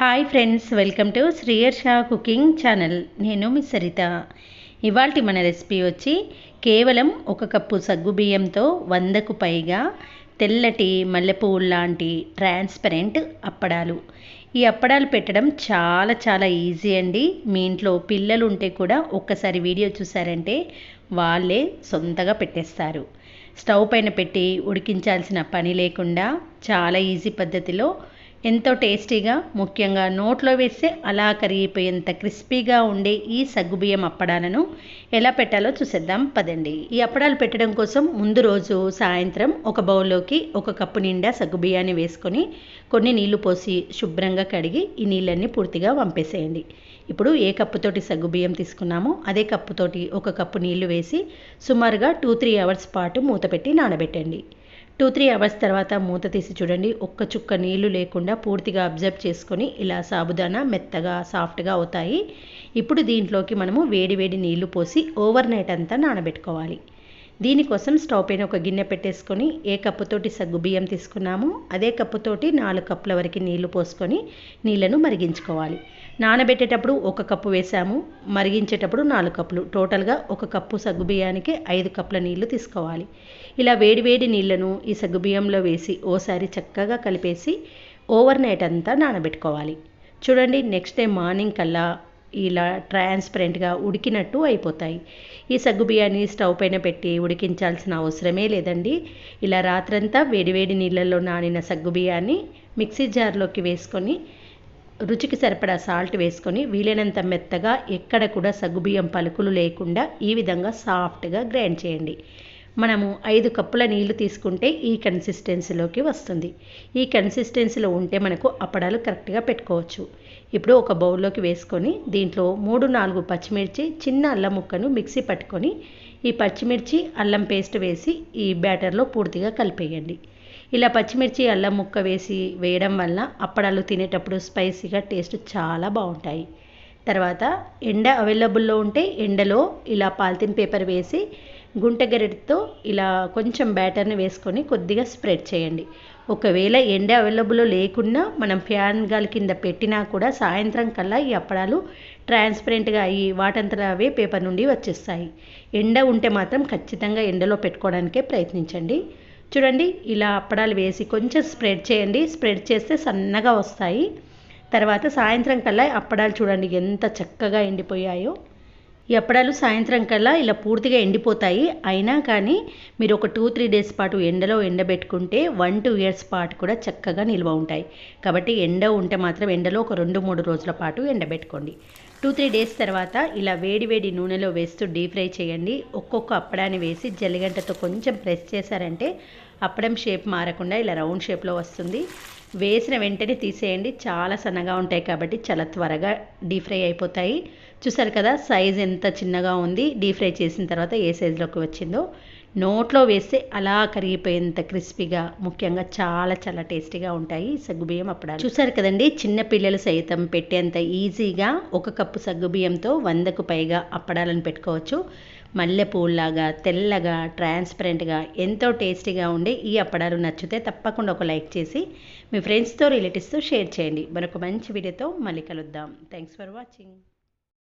Hi friends welcome to Sriyarsha cooking channel నేను మీ సరిత. ఇవాళ మన రెసిపీ వచ్చి కేవలం ఒక కప్పు సగ్గు బియ్యంతో వందకు పైగా తెల్లటి మల్లెపువ్వు లాంటి ట్రాన్స్పరెంట్ అప్పడాలు. ఈ అప్పడాలు పెట్టడం చాలా చాలా ఈజీ అండి. మీ ఇంట్లో పిల్లలు ఉంటే కూడా ఒక్కసారి వీడియో చూసారంటే వాళ్ళే సొంతగా పెట్టేస్తారు. స్టవ్ పైన పెట్టి ఉడికించాల్సిన పని లేకుండా చాలా ఈజీ పద్ధతిలో ఎంతో టేస్టీగా ముఖ్యంగా నోట్లో వేస్తే అలా కరిగిపోయేంత క్రిస్పీగా ఉండే ఈ సగ్గుబియ్యం అప్పడాలను ఎలా పెట్టాలో చూసేద్దాం పదండి. ఈ అప్పడాలు పెట్టడం కోసం ముందు రోజు సాయంత్రం ఒక బౌల్లోకి ఒక కప్పు నిండా సగ్గుబియ్యాన్ని వేసుకొని కొన్ని నీళ్ళు పోసి శుభ్రంగా కడిగి ఈ నీళ్ళన్నీ పూర్తిగా వంపేసేయండి. ఇప్పుడు ఏ కప్పుతోటి సగ్గుబియ్యం తీసుకున్నామో అదే కప్పుతోటి ఒక కప్పు నీళ్ళు వేసి సుమారుగా టూ త్రీ అవర్స్ పాటు మూత పెట్టి నానబెట్టండి. టూ త్రీ అవర్స్ తర్వాత మూత తీసి చూడండి. ఒక్క చుక్క నీళ్ళు లేకుండా పూర్తిగా అబ్జర్వ్ చేసుకొని ఇలా సాబుదానా మెత్తగా సాఫ్ట్గా అవుతాయి. ఇప్పుడు దీంట్లోకి మనము వేడి వేడి నీళ్ళు పోసి ఓవర్ నైట్ అంతా నానబెట్టుకోవాలి. దీనికోసం స్టవ్ పైన ఒక గిన్నె పెట్టేసుకొని ఏ కప్పుతోటి సగ్గు బియ్యం తీసుకున్నామో అదే కప్పుతోటి నాలుగు కప్పుల వరకు నీళ్ళు పోసుకొని నీళ్ళను మరిగించుకోవాలి. నానబెట్టేటప్పుడు ఒక కప్పు వేసాము. మరిగించేటప్పుడు నాలుగు కప్పులు. టోటల్గా ఒక కప్పు సగ్గు బియ్యానికి ఐదు కప్పుల నీళ్ళు తీసుకోవాలి. ఇలా వేడివేడి నీళ్ళను ఈ సగ్గు బియ్యంలో వేసి ఓసారి చక్కగా కలిపేసి ఓవర్ నైట్ అంతా నానబెట్టుకోవాలి. చూడండి నెక్స్ట్ డే మార్నింగ్ కల్లా ఇలా ట్రాన్స్పరెంట్గా ఉడికినట్టు అయిపోతాయి. ఈ సగ్గు బియ్యాన్ని స్టవ్ పైన పెట్టి ఉడికించాల్సిన అవసరమే లేదండి. ఇలా రాత్రంతా వేడివేడి నీళ్ళల్లో నానిన సగ్గు బియ్యాన్ని మిక్సీ జార్లోకి వేసుకొని రుచికి సరిపడా సాల్ట్ వేసుకొని వీలైనంత మెత్తగా ఎక్కడ కూడా సగ్గుబియ్యం పలుకులు లేకుండా ఈ విధంగా సాఫ్ట్గా గ్రైండ్ చేయండి. మనము ఐదు కప్పుల నీళ్ళు తీసుకుంటే ఈ కన్సిస్టెన్సీలోకి వస్తుంది. ఈ కన్సిస్టెన్సీలో ఉంటే మనకు అప్పడాలు కరెక్ట్గా పెట్టుకోవచ్చు. ఇప్పుడు ఒక బౌల్లోకి వేసుకొని దీంట్లో మూడు నాలుగు పచ్చిమిర్చి చిన్న అల్లం ముక్కను మిక్సీ పట్టుకొని ఈ పచ్చిమిర్చి అల్లం పేస్ట్ వేసి ఈ బ్యాటర్లో పూర్తిగా కలిపేయండి. ఇలా పచ్చిమిర్చి అల్లం ముక్క వేసి వేయడం వల్ల అప్పడాలు తినేటప్పుడు స్పైసీగా టేస్ట్ చాలా బాగుంటాయి. తర్వాత ఎండ అవైలబుల్లో ఉంటే ఎండలో ఇలా పాలిథిన్ పేపర్ వేసి గుంట ఇలా కొంచెం బ్యాటర్ని వేసుకొని కొద్దిగా స్ప్రెడ్ చేయండి. ఒకవేళ ఎండ అవైలబుల్లో లేకున్నా మనం ఫ్యాన్ గాలి కింద పెట్టినా కూడా సాయంత్రం కల్లా ఈ అప్పడాలు ట్రాన్స్పరెంట్గా అయ్యి వాటంతట అవే పేపర్ నుండి వచ్చేస్తాయి. ఎండ ఉంటే మాత్రం ఖచ్చితంగా ఎండలో పెట్టుకోవడానికే ప్రయత్నించండి. చూడండి ఇలా అప్పడాలు వేసి కొంచెం స్ప్రెడ్ చేయండి. స్ప్రెడ్ చేస్తే సన్నగా వస్తాయి. తర్వాత సాయంత్రం కల్లా అప్పడాలు చూడండి ఎంత చక్కగా ఎండిపోయాయో. ఈ అప్పడాలు సాయంత్రం కల్లా ఇలా పూర్తిగా ఎండిపోతాయి. అయినా కానీ మీరు ఒక టూ త్రీ డేస్ పాటు ఎండలో ఎండబెట్టుకుంటే వన్ టూ ఇయర్స్ పాటు కూడా చక్కగా నిల్వ ఉంటాయి. కాబట్టి ఎండ ఉంటే మాత్రం ఎండలో ఒక రెండు మూడు రోజుల పాటు ఎండబెట్టుకోండి. టూ త్రీ డేస్ తర్వాత ఇలా వేడి వేడి నూనెలో వేస్తూ డీప్ ఫ్రై చేయండి. ఒక్కొక్క అప్పడాన్ని వేసి జల్లిగంటతో కొంచెం ప్రెస్ చేశారంటే అప్పడం షేప్ మారకుండా ఇలా రౌండ్ షేప్లో వస్తుంది. వేసిన వెంటనే తీసేయండి. చాలా సన్నగా ఉంటాయి కాబట్టి చాలా త్వరగా డీప్ ఫ్రై అయిపోతాయి. చూసారు కదా సైజ్ ఎంత చిన్నగా ఉంది. డీప్ ఫ్రై చేసిన తర్వాత ఏ సైజులోకి వచ్చిందో నోట్లో వేస్తే అలా కరిగిపోయేంత క్రిస్పీగా ముఖ్యంగా చాలా చాలా టేస్టీగా ఉంటాయి సగ్గుబియ్యం అప్పడాలు. చూసారు కదండి చిన్న పిల్లలు సైతం పెట్టేంత ఈజీగా ఒక కప్పు సగ్గుబియ్యంతో వందకు పైగా అప్పడాలను పెట్టుకోవచ్చు. మల్లెపూల్లాగా తెల్లగా ట్రాన్స్పరెంట్గా ఎంతో టేస్టీగా ఉండే ఈ అప్పడాలు నచ్చితే తప్పకుండా ఒక లైక్ చేసి మీ ఫ్రెండ్స్తో రిలేటివ్స్తో షేర్ చేయండి. మరొక మంచి వీడియోతో మళ్ళీ కలుద్దాం. Thanks for watching.